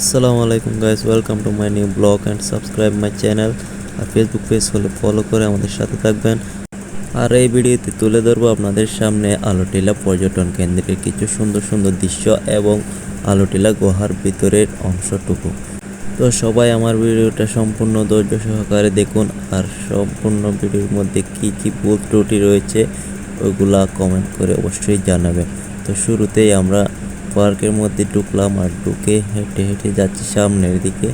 আসসালামু আলাইকুম guys welcome to my new blog and subscribe my channel R Facebook page হলে follow করে আমাদের সাথে থাকবেন। আর এই ভিডিওতে তুলে ধরবো আপনাদের সামনে আলোটিলা পর্যটন কেন্দ্রের কিছু সুন্দর সুন্দর দৃশ্য এবং আলোটিলা গুহার ভিতরের অংশটুকু। তো সবাই আমার ভিডিওটা সম্পূর্ণ ধৈর্য সহকারে দেখুন। আর সম্পূর্ণ ভিডিওর মধ্যে কি কি ভুল ত্রুটি রয়েছে ওইগুলা কমেন্ট করে অবশ্যই জানাবেন। তো শুরুতেই আমরা পার্কের মধ্যে ঢুকলাম আর ঢুকে হেঁটে হেঁটে যাচ্ছি সামনের দিকে।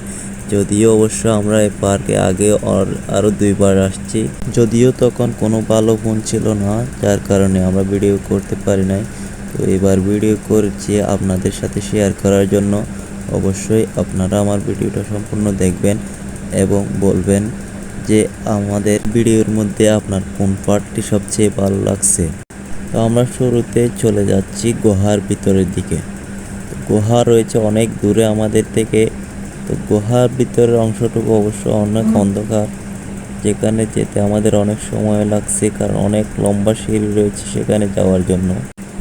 যদিও অবশ্য আমরা এই পার্কে আগে আর- আরও দুইবার আসছি। যদিও তখন কোনো ভালো ফোন ছিল না, যার কারণে আমরা ভিডিও করতে পারি নাই। তো এবার ভিডিও করছি আপনাদের সাথে শেয়ার করার জন্য। অবশ্যই আপনারা আমার ভিডিওটা সম্পূর্ণ দেখবেন এবং বলবেন যে আমাদের ভিডিওর মধ্যে আপনার কোন পার্টটি সবচেয়ে ভালো লাগছে। তো আমরা শুরুতে চলে যাচ্ছি গুহার ভিতরের দিকে। গুহা রয়েছে অনেক দূরে আমাদের থেকে। তো গুহার ভিতরের অংশটুকু অবশ্য অনেক অন্ধকার, যেখানে যেতে আমাদের অনেক সময় লাগছে, কারণ অনেক লম্বা সিঁড়ি রয়েছে সেখানে যাওয়ার জন্য।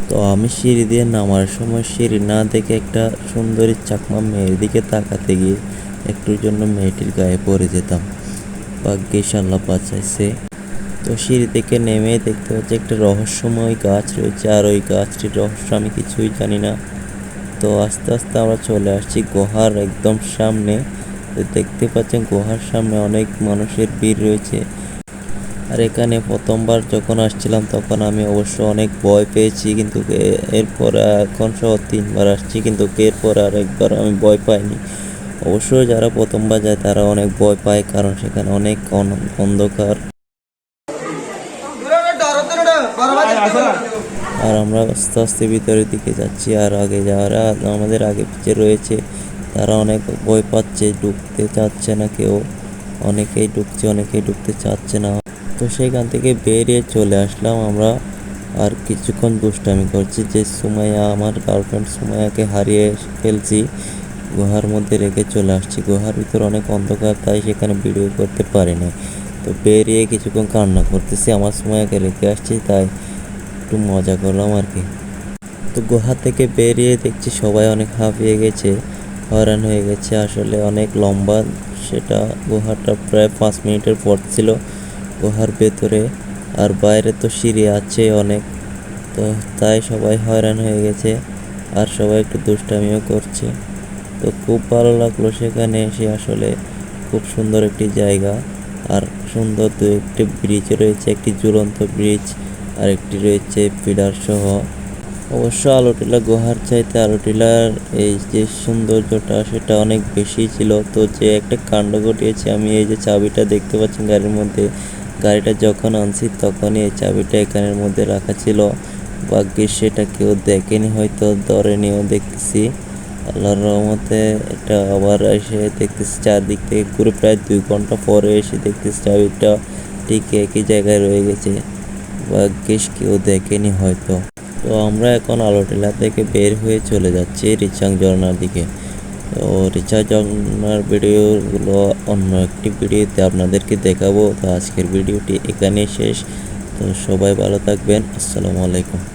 তো আমি সিঁড়ি দিয়ে নামার সময় সিঁড়ি না দেখে একটা সুন্দরী চাকমা মেয়ের দিকে তাকাতে গিয়ে একটুর জন্য মেয়েটির গায়ে পড়ে যেতাম। ভাগ্যিস আল্লাহ বাঁচাইছে। তো সিঁড়ি থেকে নেমে দেখতে পাচ্ছি একটা রহস্যময় গাছ রয়েছে। আর ওই গাছটির রহস্য আমি কিছুই জানি না। তো আস্তে আস্তে আমরা চলে আসছি গুহার একদম সামনে। দেখতে পাচ্ছেন গুহার সামনে অনেক মানুষের ভিড় রয়েছে। আর এখানে প্রথমবার যখন আসছিলাম তখন আমি অবশ্য অনেক ভয় পেয়েছি, কিন্তু এরপর এখন সহ তিনবার আসছি, কিন্তু এরপর আর একবার আমি ভয় পাইনি। অবশ্যই যারা প্রথমবার যায় তারা অনেক ভয় পায়, কারণ সেখানে অনেক অন- অন্ধকার। আর আমরা আস্তে আস্তে ভিতরের দিকে যাচ্ছি, আর আগে যারা আমাদের আগে পিছিয়ে রয়েছে, তারা অনেক ভয় পাচ্ছে, ঢুকতে চাচ্ছে না কেউ। অনেকেই ঢুকছে, অনেকেই ঢুকতে চাচ্ছে না। তো সেখান থেকে বেরিয়ে চলে আসলাম আমরা। আর কিছুক্ষণ দুষ্টামি করছি, যে সুমাইয়া, আমার গার্লফ্রেন্ড সুমাইয়াকে হারিয়ে ফেলছি। গুহার মধ্যে রেখে চলে আসছি। গুহার ভিতর অনেক অন্ধকার, তাই সেখানে ভিডিও করতে পারিনি। তো বেরিয়ে কিছুক্ষণ কান্না করতেছি, আমার সুমাইয়াকে রেখে আসছি, তাই একটু মজা করলাম আর কি। তো গুহা থেকে বেরিয়ে দেখছি সবাই অনেক হাঁপিয়ে গেছে, হয়রান হয়ে গেছে। আসলে অনেক লম্বা সেটা গুহাটা প্রায় পাঁচ মিনিটের পর ছিল গুহার ভেতরে। আর বাইরে তো সিঁড়ি আছে অনেক। তো তাই সবাই হয়রান হয়ে গেছে আর সবাই একটু দুষ্টামিও করছে। তো খুব ভালো লাগল সেখানে এসে আসলে খুব সুন্দর একটি জায়গা। আর সুন্দর দু একটি ব্রিজ রয়েছে, একটি ঝুলন্ত ব্রিজ আর একটি রয়েছে পিলার সহ। অবশ্য আলোটিলা গুহার চাইতে আলোটিলার এই যে সৌন্দর্যটা, সেটা অনেক বেশি ছিল। তো যে একটা কাণ্ড ঘটিয়েছে, আমি এই যে চাবিটা দেখতে পাচ্ছেন গাড়ির মধ্যে, গাড়িটা যখন আনছি তখনই এই চাবিটা এখানের মধ্যে রাখা ছিল। ভাগ্যিস সেটা কেউ দেখেনি, হয়তো ধরেনিও দেখতেছি। আল্লাহর রহমতে এটা আবার এসে দেখতেছি চারদিক থেকে। ঘুরে প্রায় দুই ঘণ্টা পরে এসে দেখতেছি চাবিটা ঠিক একই জায়গায় রয়ে গেছে। ভাগ্যিস কেউ দেখেনি হয়তো। তো আমরা এখন আলোটিলা থেকে বের হয়ে চলে যাচ্ছি রিচাং ঝর্নার দিকে। তো রিচাং ঝর্নার ভিডিওগুলো অন্য একটি ভিডিওতে আপনাদেরকে দেখাবো। তো আজকের ভিডিওটি এখানেই শেষ। তো সবাই ভালো থাকবেন। আসসালামু আলাইকুম।